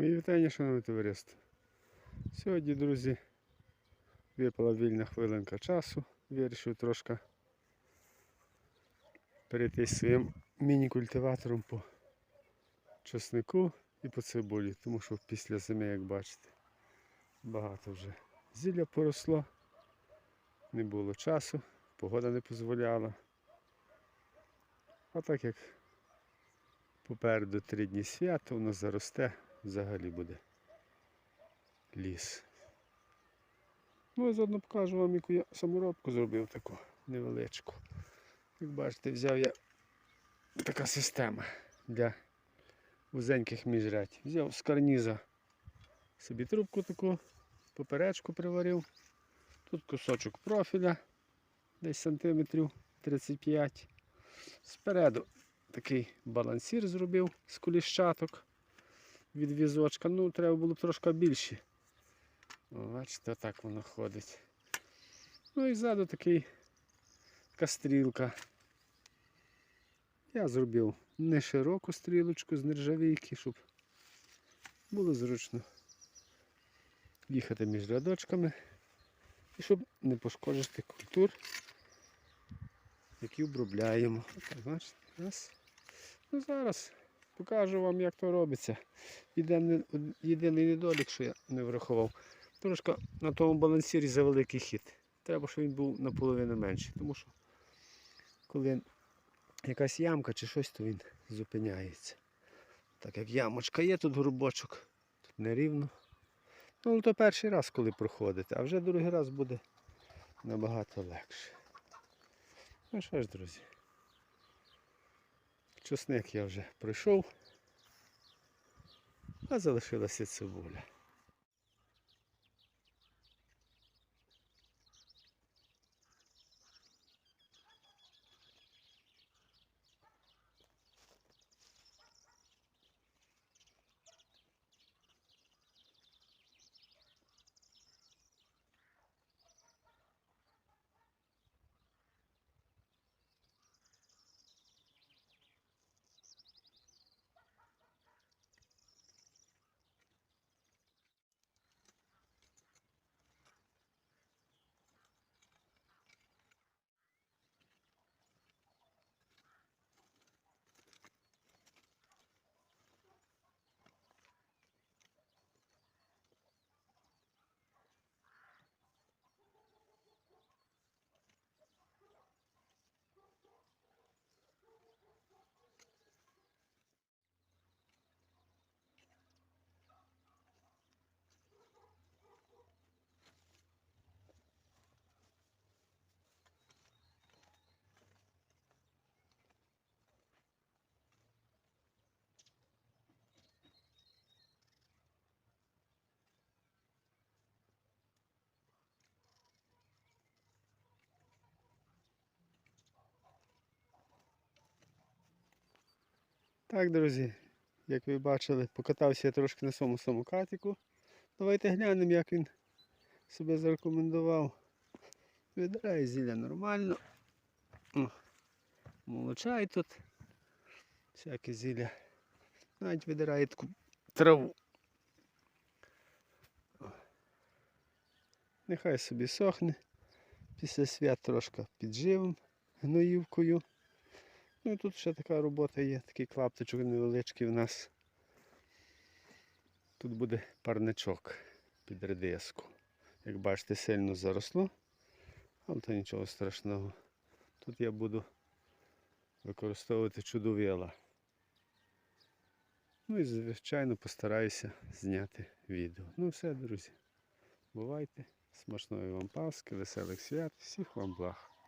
Мої вітання, шановне товариство. Сьогодні, друзі, випала вільна хвилинка часу. Вирішив трошки перейти своїм міні-культиватором по чеснику і по цибулі, тому що після зими, як бачите, багато вже зілля поросло, не було часу, погода не дозволяла. А так як попереду три дні свята, воно заросте, взагалі буде ліс. Ну і заодно покажу вам, яку я саморобку зробив таку невеличку. Як бачите, взяв я така система для вузеньких міжрядь. Взяв з карніза собі трубку таку, поперечку приварив. Тут кусочок профіля, десь сантиметрів 35. Спереду такий балансір зробив з куліщаток від візочка. Ну, треба було б трошки більше. Бачите, так воно ходить. Ну і ззаду такий така стрілка. Я зробив не широку стрілочку з нержавійки, щоб було зручно їхати між рядочками і щоб не пошкодити культур, які обробляємо. Отак, бачите, раз. Ну зараз покажу вам, як то робиться. Єдиний, недолік, що я не врахував. Трошки на тому балансірі за великий хід. Треба, щоб він був наполовину менший. Тому що коли якась ямка чи щось, то він зупиняється. Так як ямочка є, тут горбочок, тут нерівно. Ну, то перший раз, коли проходите, а вже другий раз буде набагато легше. Ну що ж, друзі. Чосник я вже пройшов, а залишилася цибуля. Так, друзі, як ви бачили, покатався я трошки на своєму самокатику. Давайте глянемо, як він себе зарекомендував. Видирає зілля нормально. О, молочай тут. Всяке зілля. Навіть видирає таку траву. Нехай собі сохне. Після свят трошки підживом гноївкою. Ну і тут ще така робота є, такий клаптичок невеличкий у нас. Тут буде парничок під редиску. Як бачите, сильно заросло, але то нічого страшного. Тут я буду використовувати чудовила. Ну і звичайно постараюся зняти відео. Ну все, друзі. Бувайте. Смачної вам паски, веселих свят, всіх вам благ.